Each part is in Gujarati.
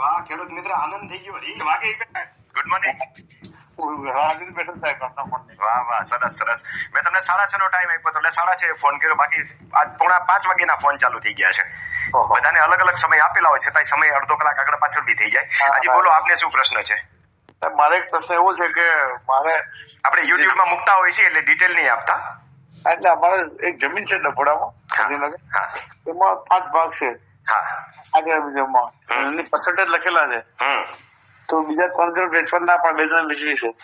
વાહ ખેડૂત મિત્ર આનંદ થઈ ગયો. રીંગ વાગે ગુડ મોર્નિંગ વાહ વાહ સરસ સરસ. મેં તમને સાડા છ નો ટાઈમ આપ્યો એટલે સાડા છ ફોન કર્યો. બાકી આજ પોણા પાંચ વાગ્યાના ફોન ચાલુ થઈ ગયા છે. બધાને અલગ અલગ સમય આપેલા હોય છતાંય સમય અડધો કલાક આગળ પાછળ બી થઈ જાય. હજી બોલો આપને શું પ્રશ્ન છે? મારે એક પ્રશ્ન એવો છે કે મારે આપણે યુટ્યુબમાં મૂકતા હોય છે એટલે ડિટેલ નહીં આપતા. એટલે અમારે એક જમીન છે ડભોડામાં ગાંધીનગર એમાં પાંચ ભાગ છે. હા. આજે જમવા એની પર્સન્ટેજ લખેલા છે. તો બીજા ત્રણ જણ વેચવા ના પણ બે જણ વેચવી છે.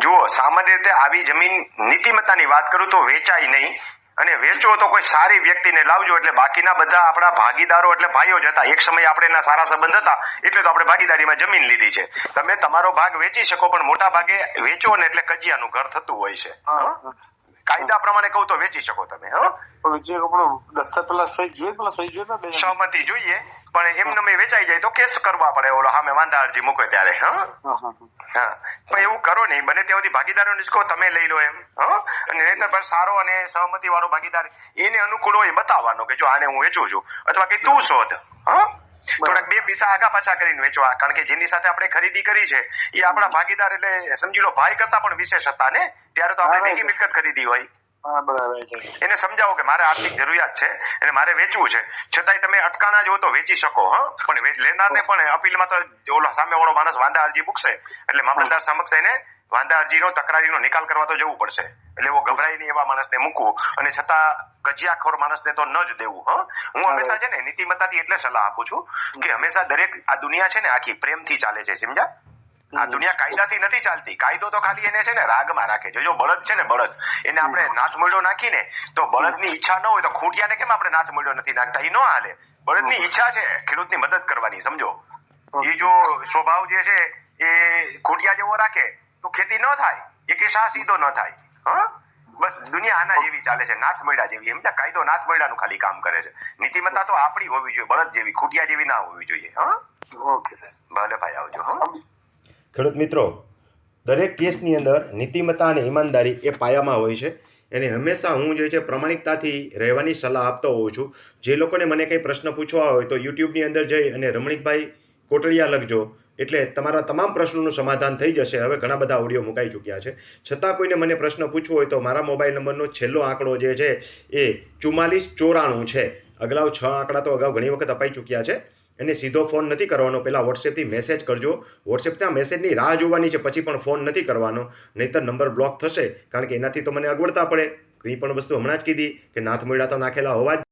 જુઓ સામાન્ય રીતે આવી જમીન નીતિમત્તાની વાત કરું તો વેચાય નહીં. અને વેચો તો કોઈ સારી વ્યક્તિને લાવજો એટલે બાકીના બધા આપણા ભાગીદારો એટલે ભાઈઓ જ હતા. એક સમયે આપણે એના સારા સંબંધ હતા એટલે તો આપણે ભાગીદારીમાં જમીન લીધી છે. તમે તમારો ભાગ વેચી શકો પણ મોટા ભાગે વેચો ને એટલે કજિયાનું ઘર થતું હોય છે. કાયદા પ્રમાણે કહું તો વેચી શકો તમે હા. જે આપણો દસ્તાવેજ પેલા સહી જોઈએ પેલા સહી જોઈએ સહમતિ જોઈએ પણ એમને વેચાઈ જાય તો કેસ કરવા પડે. ઓલો સામે વાંધા અરજી મૂકે ત્યારે હા. હા, પણ એવું કરો નહીં. બને ત્યાં સુધી ભાગીદારોને જ તમે લઈ લો એમ. હા. અને નહીતર પણ સારો અને સહમતિ વાળો ભાગીદાર એને અનુકૂળ હોય બતાવવાનો કે જો આને હું વેચું છું. અથવા કે તું શોધ હા. થોડાક બે પૈસા આગા પાછા કરીને વેચવા. કારણ કે જેની સાથે આપણે ખરીદી કરી છે એ આપણા ભાગીદાર એટલે સમજી લો ભાઈ કરતા પણ વિશેષ હતા ને? ત્યારે તો આપણે ભેગી મિલકત ખરીદી હોય. એને સમજાવો કે મારે આર્થિક જરૂરિયાત છે અને મારે વેચવું છે. છતાંય તમે અટકાણા જો તો વેચી શકો હ. પણ વેચ- લેનારને પણ અપીલમાં તો ઓલો સામે વાળો માણસ વાંધા અરજી મૂકશે. એટલે મામલતદાર સમક્ષ એને વાંધા અરજીનો તકરારીનો નિકાલ કરવા તો જવું પડશે. એટલે એવો ગભરાય નહીં એવા માણસને મૂકવું અને છતાં કજિયાખોર માણસને તો ન જ દેવું હા? હું હંમેશા છે ને નીતિમત્તાથી એટલે સલાહ આપું છું કે હંમેશા દરેક આ દુનિયા છે ને આખી પ્રેમથી ચાલે છે સમજ્યા? આ દુનિયા કાયદાથી નથી ચાલતી. કાયદો તો ખાલી એને છે ને રાગમાં રાખે છે. જો બળદ છે ને બળદ એને આપણે નાથ મોયડો નાખીને તો બળદની ઈચ્છા ન હોય તો ખૂંટિયાને કેમ આપણે નાથ મોયડો નથી નાખતા? એ ન હાલે. બળદની ઈચ્છા છે ખેડૂતની મદદ કરવાની સમજો? એ જો સ્વભાવ જે છે એ ખૂંટિયા જેવો રાખે તો ખેતી ન થાય એ કે શાહ સીધો ન થાય. હા? બસ દુનિયા આના જેવી ચાલે છે નાથ મળ્યા જેવી. એમ ને કાયદો નાથ મળ્યાનું ખાલી કામ કરે છે. નીતિમત્તા તો આપણી હોવી જોઈએ બળદ જેવી ખૂટિયા જેવી ના હોવી જોઈએ હા? ઓકે. ભલે ભાઈ આવજો હા. ખેડૂત મિત્રો દરેક કેસની અંદર નીતિમત્તા અને ઈમાનદારી એ પાયામાં હોય છે. એને હંમેશા હું જે છે પ્રમાણિકતાથી રહેવાની સલાહ આપતો હોઉં છું. જે લોકોને મને કંઈ પ્રશ્ન પૂછવા હોય તો યુટ્યુબની અંદર જઈ અને રમણીકભાઈ કોટડિયા લખજો. એટલે તમારા તમામ પ્રશ્નોનું સમાધાન થઈ જશે. હવે ઘણા બધા ઓડિયો મુકાઈ ચૂક્યા છે. છતાં કોઈને મને પ્રશ્ન પૂછવો હોય તો મારા મોબાઈલ નંબરનો છેલ્લો આંકડો જે છે એ ચુમ્માલીસ ચોરાણું છે. અગાઉ છ આંકડા તો અગાઉ ઘણી વખત અપાઈ ચૂક્યા છે. એને સીધો ફોન નથી કરવાનો. પહેલાં વોટ્સએપથી મેસેજ કરજો. વોટ્સએપના મેસેજની રાહ જોવાની છે. પછી પણ ફોન નથી કરવાનો. નહીંતર નંબર બ્લોક થશે. કારણ કે એનાથી તો મને અગવડતા પડે. કંઈ પણ વસ્તુ હમણાં જ કીધી કે નાથ મોડા તો નાખેલા હોવા જ